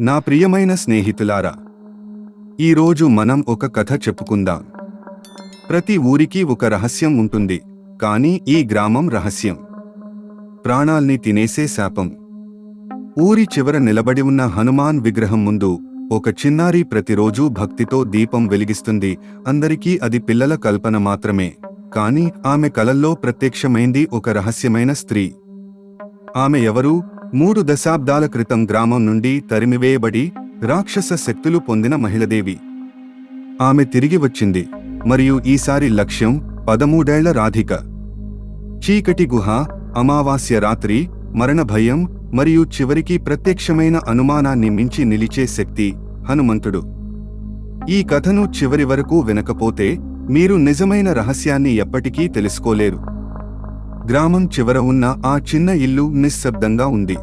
నా ప్రియమైన స్నేహితులారా ఈరోజు మనం ఒక కథ చెప్పుకుందాం. ప్రతి ఊరికి ఒక రహస్యం ఉంటుంది కానీ ఈ గ్రామం రహస్యం. ప్రాణాల్ని తినేసే శాపం. ఊరి చివర నిలబడి ఉన్న హనుమాన్ విగ్రహం ముందు ఒక చిన్నారి ప్రతిరోజూ భక్తితో దీపం వెలిగిస్తుంది. అందరికీ అది పిల్లల కల్పన మాత్రమే కాని ఆమె కలల్లో ప్రత్యక్షమైంది ఒక రహస్యమైన స్త్రీ. ఆమె ఎవరు? మూడు దశాబ్దాల క్రితం గ్రామం నుండి తరిమివేయబడి రాక్షస శక్తులు పొందిన మహిళదేవి. ఆమె తిరిగి వచ్చింది. మరియు ఈసారి లక్ష్యం పదమూడేళ్ళ రాధిక. చీకటి గుహ అమావాస్య రాత్రి మరణ భయం మరియు చివరికి ప్రత్యక్షమైన అనుమానాన్ని మించి నిలిచే శక్తి హనుమంతుడు. ఈ కథను చివరి వరకు వినకపోతే మీరు నిజమైన రహస్యాన్ని ఎప్పటికీ తెలుసుకోలేరు. గ్రామం చివర ఉన్న ఆ చిన్న ఇల్లు నిశ్శబ్దంగా ఉంది.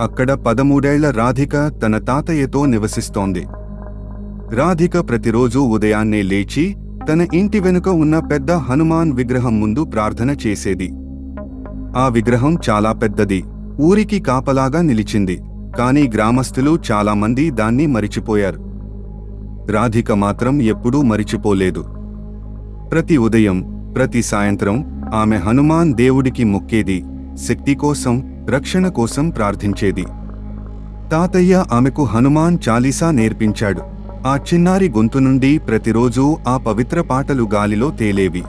అక్కడ పదమూడేళ్ళ రాధిక తన తాతయ్యతో నివసిస్తోంది. రాధిక ప్రతిరోజూ ఉదయాన్నే లేచి తన ఇంటి వెనుక ఉన్న పెద్ద హనుమాన్ విగ్రహం ముందు ప్రార్థన చేసేది. ఆ విగ్రహం చాలా పెద్దది ఊరికి కాపలాగా నిలిచింది కానీ గ్రామస్తులు చాలామంది దాన్ని మరిచిపోయారు. రాధిక మాత్రం ఎప్పుడూ మరిచిపోలేదు. ప్రతి ఉదయం ప్రతి సాయంత్రం ఆమె హనుమాన్ దేవుడికి మొక్కేది శక్తి కోసం రక్షణ కోసం ప్రార్థించేది. తాతయ్య ఆమెకు హనుమాన్ చాలీసా నేర్పించాడు. ఆ చిన్నారి గొంతు నుండి ప్రతిరోజూ ఆ పవిత్ర పాటలు గాలిలో తేలేవి.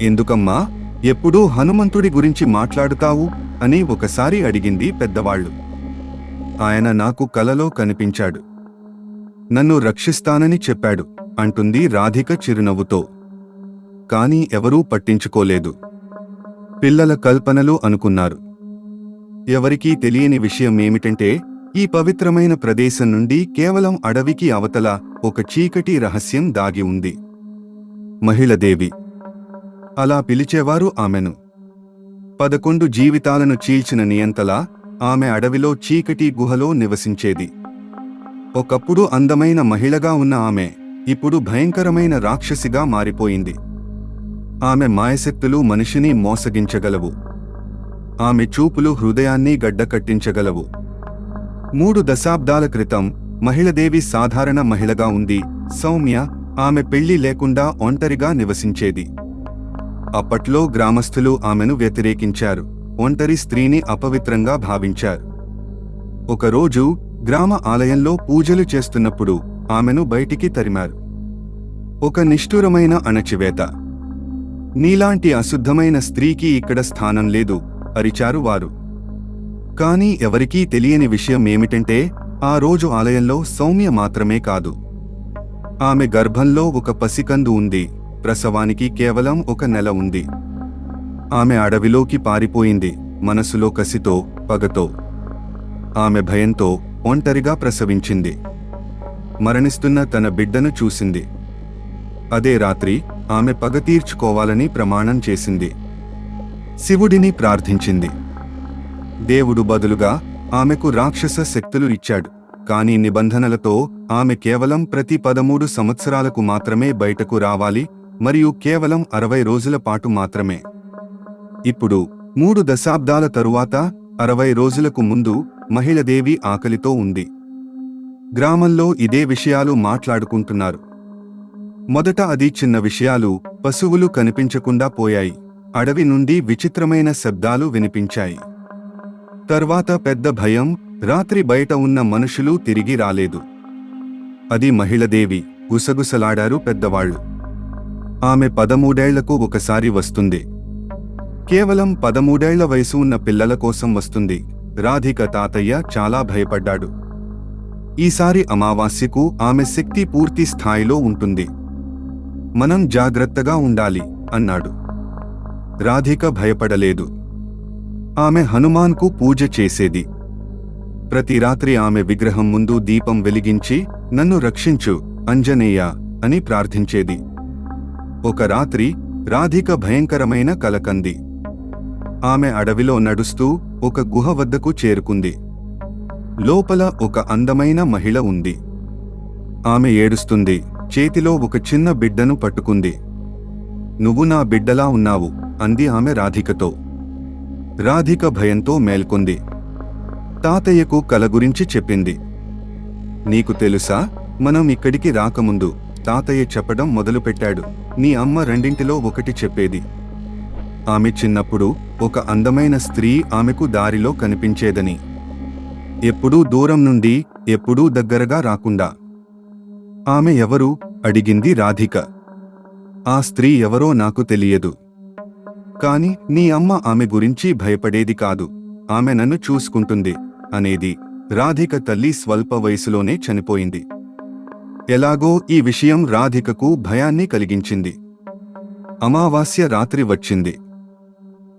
ఎందుకమ్మా ఎప్పుడూ హనుమంతుడి గురించి మాట్లాడుతావు? అని ఒకసారి అడిగింది పెద్దవాళ్ళు ఆయన నాకు కలలో కనిపించాడు. నన్ను రక్షిస్తానని చెప్పాడు అంటుంది రాధిక చిరునవ్వుతో. కాని ఎవరూ పట్టించుకోలేదు. పిల్లల కల్పనలు అనుకున్నారు. ఎవరికీ తెలియని విషయం ఏమిటంటే ఈ పవిత్రమైన ప్రదేశం నుండి కేవలం అడవికి అవతల ఒక చీకటి రహస్యం దాగి ఉంది. మహిళదేవి అలా పిలిచేవారు ఆమెను. పదకొండు జీవితాలను చీల్చిన నియంతలా ఆమె అడవిలో చీకటి గుహలో నివసించేది. ఒకప్పుడు అందమైన మహిళగా ఉన్న ఆమె ఇప్పుడు భయంకరమైన రాక్షసిగా మారిపోయింది. ఆమె మాయశక్తులు మనిషిని మోసగించగలవు. ఆమె చూపులు హృదయాన్ని గడ్డకట్టించగలవు మూడు దశాబ్దాల క్రితం మహిళదేవి సాధారణ మహిళగా ఉంది సౌమ్య ఆమె పెళ్ళి లేకుండా ఒంటరిగా నివసించేది. అప్పట్లో గ్రామస్థులు ఆమెను వ్యతిరేకించారు ఒంటరి స్త్రీని అపవిత్రంగా భావించారు. ఒకరోజు గ్రామ ఆలయంలో పూజలు చేస్తున్నప్పుడు ఆమెను బయటికి తరిమారు. ఒక నిష్ఠురమైన అణచివేత నీలాంటి అశుద్ధమైన స్త్రీకి ఇక్కడ స్థానం లేదు అరిచారు వారు. కానీ ఎవరికీ తెలియని విషయం ఏమిటంటే ఆ రోజు ఆలయంలో సౌమ్య మాత్రమే కాదు. ఆమె గర్భంలో ఒక పసికందు ఉంది ప్రసవానికి కేవలం ఒక నెల ఉంది. ఆమె అడవిలోకి పారిపోయింది మనసులో కసితో పగతో. ఆమె భయంతో ఒంటరిగా ప్రసవించింది. మరణిస్తున్న తన బిడ్డను చూసింది. అదే రాత్రి ఆమె పగ తీర్చుకోవాలని ప్రమాణం చేసింది. శివుడిని ప్రార్థించింది. దేవుడు బదులుగా ఆమెకు రాక్షస శక్తులు ఇచ్చాడు. కాని నిబంధనలతో ఆమె కేవలం ప్రతి పదమూడు సంవత్సరాలకు మాత్రమే బయటకు రావాలి మరియు కేవలం అరవై రోజుల పాటు మాత్రమే. ఇప్పుడు మూడు దశాబ్దాల తరువాత అరవై రోజులకు ముందు మహిళదేవి ఆకలితో ఉంది. గ్రామంలో ఇదే విషయాలు మాట్లాడుకుంటున్నారు. మొదట అది చిన్న విషయాలు పశువులు కనిపించకుండా పోయాయి. అడవి నుండి విచిత్రమైన శబ్దాలు వినిపించాయి. తర్వాత పెద్ద భయం రాత్రి బయట ఉన్న మనుషులు తిరిగి రాలేదు. అది మహిళదేవి గుసగుసలాడారు పెద్దవాళ్ళు ఆమె పదమూడేళ్ళకు ఒకసారి వస్తుంది. కేవలం పదమూడేళ్ళ వయసు ఉన్న పిల్లల కోసం వస్తుంది. రాధిక తాతయ్య చాలా భయపడ్డాడు. ఈసారి అమావాస్యకు ఆమె శక్తి పూర్తి స్థాయిలో ఉంటుంది. మనం జాగ్రత్తగా ఉండాలి అన్నాడు. రాధిక భయపడలేదు. ఆమె హనుమాన్కు పూజ చేసేది. ప్రతి రాత్రి ఆమె విగ్రహం ముందు దీపం వెలిగించి నన్ను రక్షించు అంజనేయ అని ప్రార్థించేది. ఒక రాత్రి రాధిక భయంకరమైన కలకంది. ఆమె అడవిలో నడుస్తూ ఒక గుహ వద్దకు చేరుకుంది. లోపల ఒక అందమైన మహిళ ఉంది. ఆమె ఏడుస్తుంది చేతిలో ఒక చిన్న బిడ్డను పట్టుకుంది. నువ్వు నా బిడ్డలా ఉన్నావు అంది ఆమె రాధికతో. రాధిక భయంతో మేల్కొంది. తాతయ్యకు కల గురించి చెప్పింది. నీకు తెలుసా మనం ఇక్కడికి రాకముందు తాతయ్య చెప్పడం మొదలుపెట్టాడు. నీ అమ్మ రెండింటిలో ఒకటి చెప్పేది. ఆమె చిన్నప్పుడు ఒక అందమైన స్త్రీ ఆమెకు దారిలో కనిపించేదని. ఎప్పుడూ దూరం నుండి ఎప్పుడూ దగ్గరగా రాకుండా. ఆమె ఎవరు అడిగింది రాధిక. ఆ స్త్రీ ఎవరో నాకు తెలియదు. కాని నీ అమ్మ ఆమె గురించి భయపడేది కాదు. ఆమె నన్ను చూసుకుంటుంది అనేది రాధిక తల్లి స్వల్ప వయసులోనే చనిపోయింది. ఎలాగో ఈ విషయం రాధికకు భయాన్ని కలిగించింది. అమావాస్య రాత్రి వచ్చింది.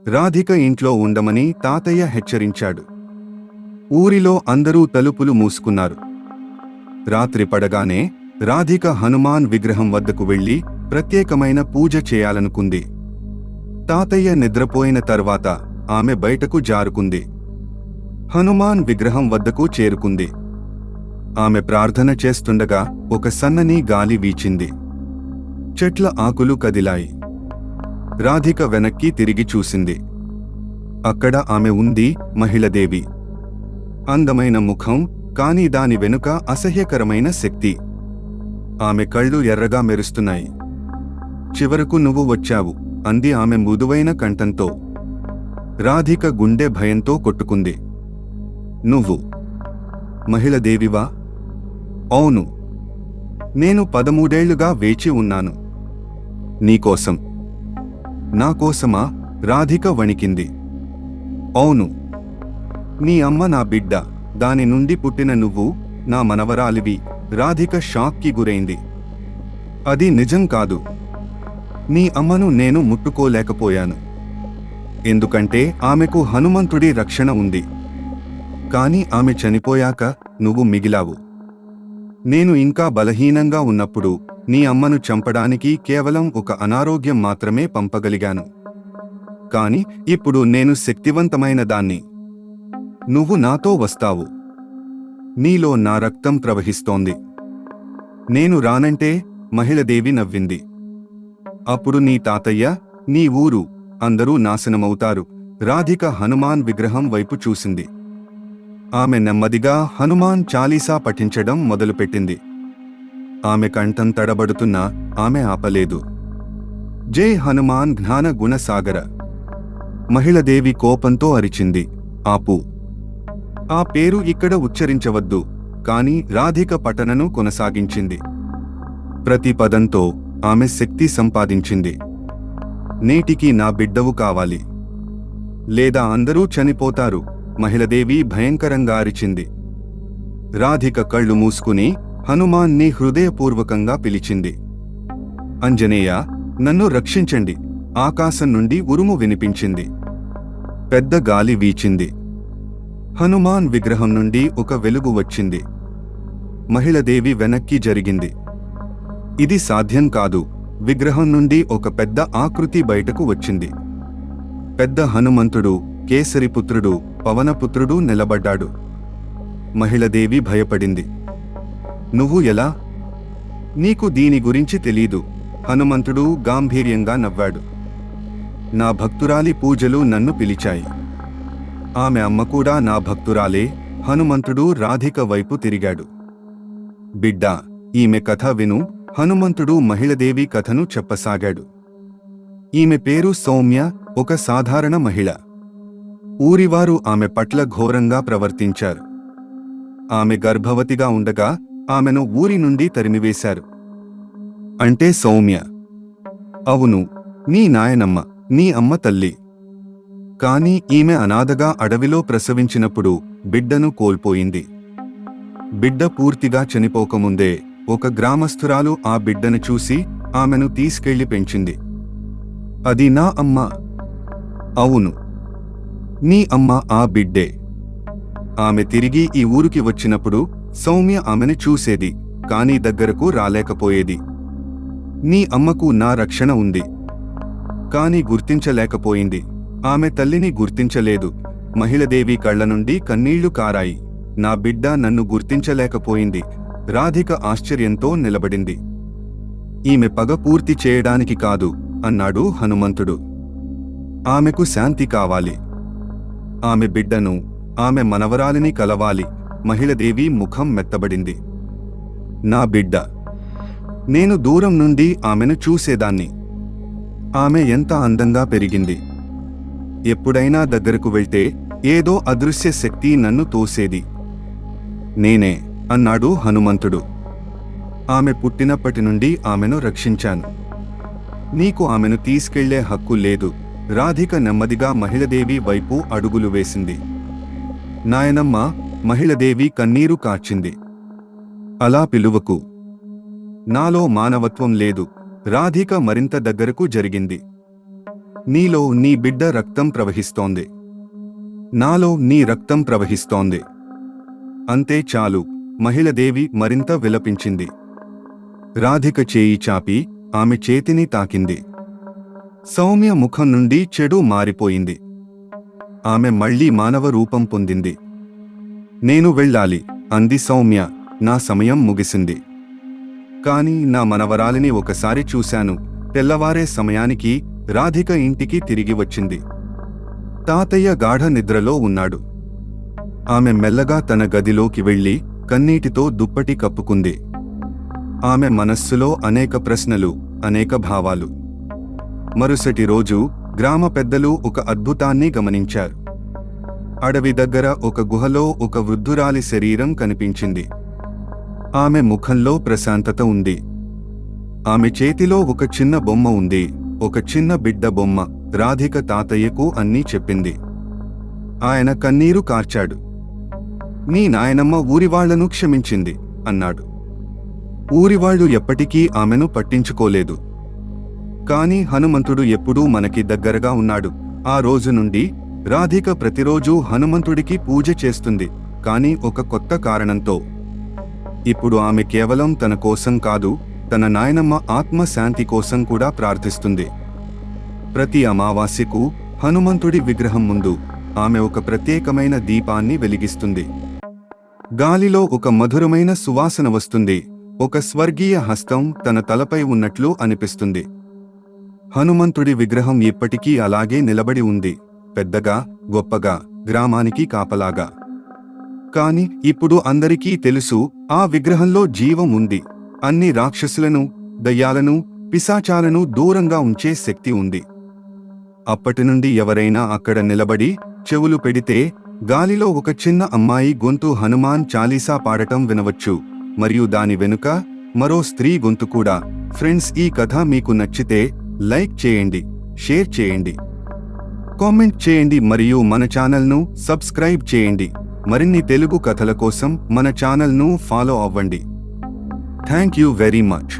రాధిక ఇంట్లో ఉండమని తాతయ్య హెచ్చరించాడు. ఊరిలో అందరూ తలుపులు మూసుకున్నారు. రాత్రి పడగానే రాధిక హనుమాన్ విగ్రహం వద్దకు వెళ్ళి ప్రత్యేకమైన పూజ చేయాలనుకుంది. తాతయ్య నిద్రపోయిన తర్వాత ఆమె బయటకు జారుకుంది. హనుమాన్ విగ్రహం వద్దకు చేరుకుంది. ఆమె ప్రార్థన చేస్తుండగా ఒక సన్నని గాలి వీచింది. చెట్ల ఆకులు కదిలాయి. రాధిక వెనక్కి తిరిగి చూసింది. అక్కడ ఆమె ఉంది మహిళదేవి. అందమైన ముఖం కాని దాని వెనుక అసహ్యకరమైన శక్తి. ఆమె కళ్ళు ఎర్రగా మెరుస్తున్నాయి. చివరకు నువ్వు వచ్చావు అంది ఆమె మృదువైన కంఠంతో. రాధిక గుండె భయంతో కొట్టుకుంది. నువ్వు మహిళదేవివా అవును. నేను పదమూడేళ్ళుగా వేచి ఉన్నాను. నీకోసం. నా కోసమా? రాధిక వణికింది. అవును. నీ అమ్మ నా బిడ్డ దాని నుండి పుట్టిన నువ్వు నా మనవరాలివి. రాధిక షాక్కి గురైంది. అది నిజం కాదు. నీ అమ్మను నేను ముట్టుకోలేకపోయాను. ఎందుకంటే ఆమెకు హనుమంతుడి రక్షణ ఉంది. కాని ఆమె చనిపోయాక నువ్వు మిగిలావు. నేను ఇంకా బలహీనంగా ఉన్నప్పుడు నీ అమ్మను చంపడానికి కేవలం ఒక అనారోగ్యం మాత్రమే పంపగలిగాను. కాని ఇప్పుడు నేను శక్తివంతమైన దాన్ని. నువ్వు నాతో వస్తావు. నీలో నా రక్తం ప్రవహిస్తోంది. నేను రానంటే మహిళదేవి నవ్వింది. అప్పుడు నీ తాతయ్య నీ ఊరు అందరూ నాశనమవుతారు. రాధిక హనుమాన్ విగ్రహం వైపు చూసింది. ఆమె నెమ్మదిగా హనుమాన్ చాలీసా పఠించడం మొదలుపెట్టింది. ఆమె కంఠం తడబడుతున్నా ఆమె ఆపలేదు. జై హనుమాన్ జ్ఞాన గుణసాగర. మహిళదేవి కోపంతో అరిచింది. ఆపు. ఆ పేరు ఇక్కడ ఉచ్చరించవద్దు. కాని రాధిక పఠనను కొనసాగించింది. ప్రతి పదంతో ఆమె శక్తి సంపాదించింది. నేటికి నా బిడ్డవు కావాలి. లేదా అందరూ చనిపోతారు మహిళదేవి భయంకరంగా అరిచింది. రాధిక కళ్ళు మూసుకుని హనుమాన్ని హృదయపూర్వకంగా పిలిచింది. అంజనేయ నన్ను రక్షించండి. ఆకాశం నుండి ఉరుము వినిపించింది. పెద్ద గాలి వీచింది. హనుమాన్ విగ్రహం నుండి ఒక వెలుగు వచ్చింది. మహిళదేవి వెనక్కి జరిగింది. ఇది సాధ్యం కాదు. విగ్రహం నుండి ఒక పెద్ద ఆకృతి బయటకు వచ్చింది. పెద్ద హనుమంతుడు కేసరిపుత్రుడు పవనపుత్రుడు నిలబడ్డాడు. మహిళదేవి భయపడింది. నువ్వు ఎలా? నీకు దీని గురించి తెలీదు. హనుమంతుడు గాంభీర్యంగా నవ్వాడు. నా భక్తురాలి పూజలు నన్ను పిలిచాయి. ఆమె అమ్మ కూడా నా భక్తురాలే. హనుమంతుడు రాధిక వైపు తిరిగాడు. బిడ్డా ఈమె కథ విను. హనుమంతుడు మహిళదేవి కథను చెప్పసాగాడు. ఈమె పేరు సౌమ్య ఒక సాధారణ మహిళ. ఊరివారు ఆమె పట్ల ఘోరంగా ప్రవర్తించారు. ఆమె గర్భవతిగా ఉండగా ఆమెను ఊరి నుండి తరిమివేశారు. అంటే సౌమ్య. అవును నీ నాయనమ్మ నీ అమ్మ తల్లి. కాని ఈమె అనాథగా అడవిలో ప్రసవించినప్పుడు బిడ్డను కోల్పోయింది. బిడ్డ పూర్తిగా చనిపోకముందే ఒక గ్రామస్థురాలు ఆ బిడ్డను చూసి ఆమెను తీసుకెళ్ళి పెంచింది. అది నా అమ్మ. అవును. నీ అమ్మ ఆ బిడ్డే. ఆమె తిరిగి ఈ ఊరికి వచ్చినప్పుడు సౌమ్య ఆమెను చూసేది కానీ దగ్గరకు రాలేకపోయేది. నీ అమ్మకు నా రక్షణ ఉంది. కాని గుర్తించలేకపోయింది. ఆమె తల్లిని గుర్తించలేదు. మహిళదేవి కళ్ళ నుండి కన్నీళ్ళు కారాయి. నా బిడ్డ నన్ను గుర్తించలేకపోయింది. రాధిక ఆశ్చర్యంతో నిలబడింది. ఈమె పగ పూర్తి చేయడానికి కాదు అన్నాడు హనుమంతుడు. ఆమెకు శాంతి కావాలి. ఆమె బిడ్డను ఆమె మనవరాలిని కలవాలి మహిళదేవి ముఖం మెత్తబడింది. నా బిడ్డ నేను దూరం నుండి ఆమెను చూసేదాన్ని. ఆమె ఎంత అందంగా పెరిగింది. ఎప్పుడైనా దగ్గరకు వెళ్తే ఏదో అదృశ్య శక్తి నన్ను తోసేది. నేనే అన్నాడు హనుమంతుడు. ఆమె పుట్టినప్పటి నుండి ఆమెను రక్షించాను. నీకు ఆమెను తీసుకెళ్ళే హక్కు లేదు. రాధిక నెమ్మదిగా మహిళదేవి వైపు అడుగులు వేసింది. నాయనమ్మ మహిళదేవి కన్నీరు కార్చింది. అలా పిలువకు. నాలో మానవత్వం లేదు. రాధిక మరింత దగ్గరకు జరిగింది. నీలో నీ బిడ్డ రక్తం ప్రవహిస్తోంది. నాలో నీ రక్తం ప్రవహిస్తోంది. అంతే చాలు. మహిళదేవి మరింత విలపించింది. రాధిక చేయి చాపి ఆమె చేతిని తాకింది. సౌమ్య ముఖం నుండి చెడు మారిపోయింది. ఆమె మళ్ళీ మానవ రూపం పొందింది. నేను వెళ్ళాలి అంది సౌమ్య. నా సమయం ముగిసింది. కాని నా మనవరాలిని ఒకసారి చూశాను. తెల్లవారే సమయానికి రాధిక ఇంటికి తిరిగి వచ్చింది. తాతయ్య గాఢ నిద్రలో ఉన్నాడు. ఆమె మెల్లగా తన గదిలోకి వెళ్ళి కన్నీటితో దుప్పటి కప్పుకుంది. ఆమె మనస్సులో అనేక ప్రశ్నలు అనేక భావాలు. మరుసటి రోజు గ్రామ పెద్దలు ఒక అద్భుతాన్ని గమనించారు. అడవి దగ్గర ఒక గుహలో ఒక వృద్ధురాలి శరీరం కనిపించింది. ఆమె ముఖంలో ప్రశాంతత ఉంది. ఆమె చేతిలో ఒక చిన్న బొమ్మ ఉంది. ఒక చిన్న బిడ్డ బొమ్మ రాధిక తాతయ్యకు అన్నీ చెప్పింది. ఆయన కన్నీరు కార్చాడు. నీ నాయనమ్మ ఊరివాళ్ళను క్షమించింది అన్నాడు. ఊరివాళ్ళు ఎప్పటికీ ఆమెను పట్టించుకోలేదు. కాని హనుమంతుడు ఎప్పుడూ మనకి దగ్గరగా ఉన్నాడు. ఆ రోజు నుండి రాధిక ప్రతిరోజూ హనుమంతుడికి పూజ చేస్తుంది. కాని ఒక కొత్త కారణంతో. ఇప్పుడు ఆమె కేవలం తన కోసం కాదు తన నాయనమ్మ ఆత్మశాంతి కోసం కూడా ప్రార్థిస్తుంది. ప్రతి అమావాస్యకు హనుమంతుడి విగ్రహం ముందు ఆమె ఒక ప్రత్యేకమైన దీపాన్ని వెలిగిస్తుంది. గాలిలో ఒక మధురమైన సువాసన వస్తుంది. ఒక స్వర్గీయ హస్తం తన తలపై ఉన్నట్లు అనిపిస్తుంది. హనుమంతుడి విగ్రహం ఇప్పటికీ అలాగే నిలబడి ఉంది. పెద్దగా గొప్పగా గ్రామానికి కాపలాగా. కాని ఇప్పుడు అందరికీ తెలుసు ఆ విగ్రహంలో జీవం ఉంది. అన్ని రాక్షసులను దయ్యాలను పిశాచాలను దూరంగా ఉంచే శక్తి ఉంది. అప్పటి నుండి ఎవరైనా అక్కడ నిలబడి చెవులు పెడితే గాలిలో ఒక చిన్న అమ్మాయి గొంతు హనుమాన్ చాలీసా పాడటం వినవచ్చు మరియు దాని వెనుక మరో స్త్రీ గొంతు కూడా. ఫ్రెండ్స్ ఈ కథ మీకు నచ్చితే లైక్ చేయండి షేర్ చేయండి కామెంట్ చేయండి మరియు మన ఛానల్ను సబ్స్క్రైబ్ చేయండి. మరిన్ని తెలుగు కథల కోసం మన ఛానల్ను ఫాలో అవ్వండి. Thank you very much.